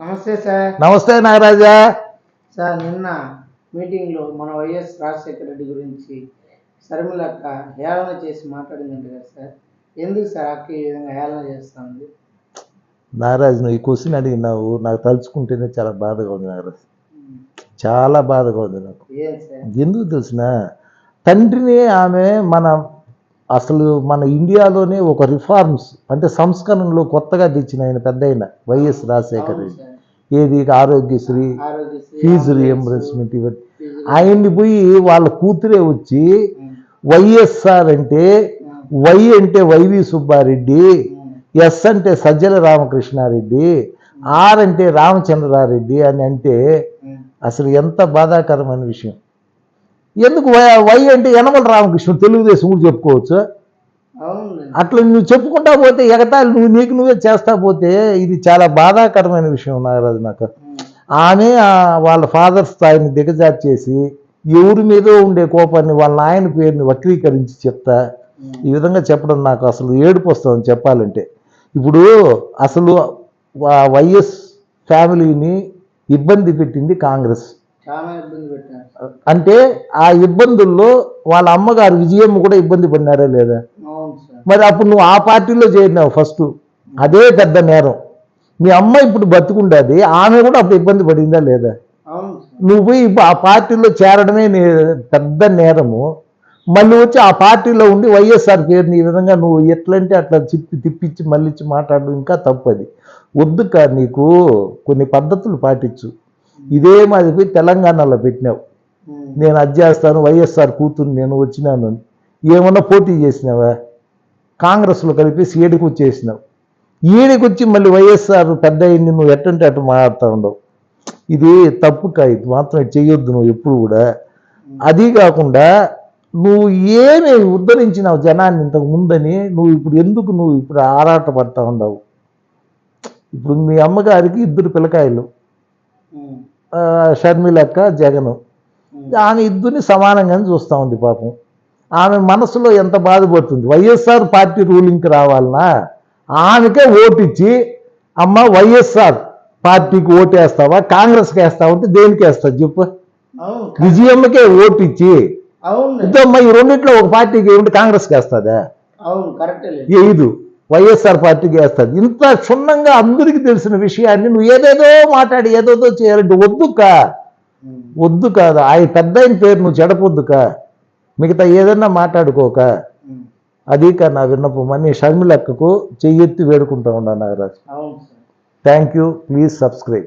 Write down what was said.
నమస్తే సార్. నమస్తే నాగరాజా. సార్ నిన్న మీటింగ్లో మన వైఎస్ రాజశేఖర రెడ్డి గురించి శర్మిలక్క హేళన చేసి మాట్లాడిందంట కదా సార్. ఎందుకు సార్ అక్క ఈ విధంగా హేళన చేస్తుంది? నాగరాజు నువ్వు ఈ క్వశ్చన్ అడిగినావు. నాకు తలుచుకుంటేనే చాలా బాధగా ఉంది నాగరాజు. చాలా బాధగా ఉంది నాకు. ఏం సార్? ఎందుకు తెలిసిన? తండ్రిని ఆమె మన అసలు మన ఇండియాలోనే ఒక రిఫార్మ్స్ అంటే సంస్కరణలో కొత్తగా తెచ్చిన ఆయన పెద్ద ఆయన వైఎస్ రాజశేఖర రెడ్డి. ఏది? ఆరోగ్యశ్రీ ఫీజు రియంబర్స్మెంట్ ఇవన్నీ. ఆయన్ని పోయి వాళ్ళ కూతురే వచ్చి వైఎస్ఆర్ అంటే వై అంటే వైవి సుబ్బారెడ్డి ఎస్ అంటే సజ్జల రామకృష్ణారెడ్డి ఆర్ అంటే రామచంద్రారెడ్డి అని అంటే అసలు ఎంత బాధాకరమైన విషయం. ఎందుకు వై వై అంటే యనమల రామకృష్ణ తెలుగుదేశం కూడా చెప్పుకోవచ్చు. అట్లా నువ్వు చెప్పుకుంటా పోతే ఎగతాళి నువ్వు నీకు నువ్వే చేస్తా పోతే ఇది చాలా బాధాకరమైన విషయం నాగరాజు నాకు. ఆమె వాళ్ళ ఫాదర్ స్థాయిని దిగజార్చేసి ఎవరి మీదో ఉండే కోపాన్ని వాళ్ళ నాయన పేరుని వక్రీకరించి చెప్తా. ఈ విధంగా చెప్పడం నాకు అసలు ఏడుపు వస్తుంది చెప్పాలంటే. ఇప్పుడు అసలు వైఎస్ ఫ్యామిలీని ఇబ్బంది పెట్టింది కాంగ్రెస్. చాలా ఇబ్బంది పెట్టారు. అంటే ఆ ఇబ్బందుల్లో వాళ్ళ అమ్మగారు విజయమ్మ కూడా ఇబ్బంది పడినారా లేదా? మరి అప్పుడు నువ్వు ఆ పార్టీలో చేరినావు ఫస్ట్. అదే పెద్ద నేరం. మీ అమ్మ ఇప్పుడు బతుకుండేది ఆమె కూడా అప్పుడు ఇబ్బంది పడిందా లేదా? నువ్వు పోయి ఇప్పుడు ఆ పార్టీలో చేరడమే నీ పెద్ద నేరము. మళ్ళీ వచ్చి ఆ పార్టీలో ఉండి వైఎస్ఆర్ పేరుని ఈ విధంగా నువ్వు ఎట్లంటే అట్లా తిప్పి తిప్పించి మళ్ళీ ఇచ్చి మాట్లాడడం ఇంకా తప్పది. వద్దు కా నీకు కొన్ని పద్ధతులు పాటించు. ఇదే మాది పోయి తెలంగాణలో పెట్టినావు. నేను అది చేస్తాను వైఎస్ఆర్ కూతురు నేను వచ్చినాను ఏమన్నా పోటీ చేసినావా? కాంగ్రెస్లో కలిపేసి ఏడికి వచ్చేసినావు. ఈడికి వచ్చి మళ్ళీ వైఎస్ఆర్ పెద్ద అయింది నువ్వు ఎట్టంటే అటు మాట్లాడుతూ ఉండవు. ఇది తప్పు కా ఇది మాత్రం ఇది చెయ్యొద్దు నువ్వు ఎప్పుడు కూడా. అది కాకుండా నువ్వు ఏమి ఉద్ధరించినావు జనాన్ని ఇంతకు ముందని నువ్వు ఇప్పుడు ఎందుకు నువ్వు ఇప్పుడు ఆరాట పడతా ఉండవు? ఇప్పుడు మీ అమ్మగారికి ఇద్దరు పిల్లకాయలు. షర్మిలక్క జగను. ఆమె ఇద్దరిని సమానంగానే చూస్తూ ఉంది పాపం. ఆమె మనసులో ఎంత బాధపడుతుంది? వైఎస్ఆర్ పార్టీ రూలింగ్కి రావాలనా? ఆమెకే ఓటు ఇచ్చి అమ్మ వైఎస్ఆర్ పార్టీకి ఓటు వేస్తావా కాంగ్రెస్కి వేస్తావా? అంటే దేనికి వేస్తావు చెప్పు. విజయమ్మకే ఓటు ఇచ్చి అవును ఇద్దమ్మా ఈ రెండిట్లో ఒక పార్టీకి ఏమిటి కాంగ్రెస్కి వేస్తుందా? ఏదు వైఎస్ఆర్ పార్టీకి వేస్తుంది. ఇంత క్షుణ్ణంగా అందరికీ తెలిసిన విషయాన్ని నువ్వు ఏదేదో మాట్లాడి ఏదేదో చేయాలంటే వద్దుకా వద్దు కాదు. ఆయన పెద్ద ఆయన పేరు నువ్వు చెడపొద్దుక మిగతా ఏదన్నా మాట్లాడుకోక. అది కా నా విన్నపం. అని షర్మిలక్కకు చెయ్యెత్తి వేడుకుంటా ఉన్నా Nagaraju. Thank you please subscribe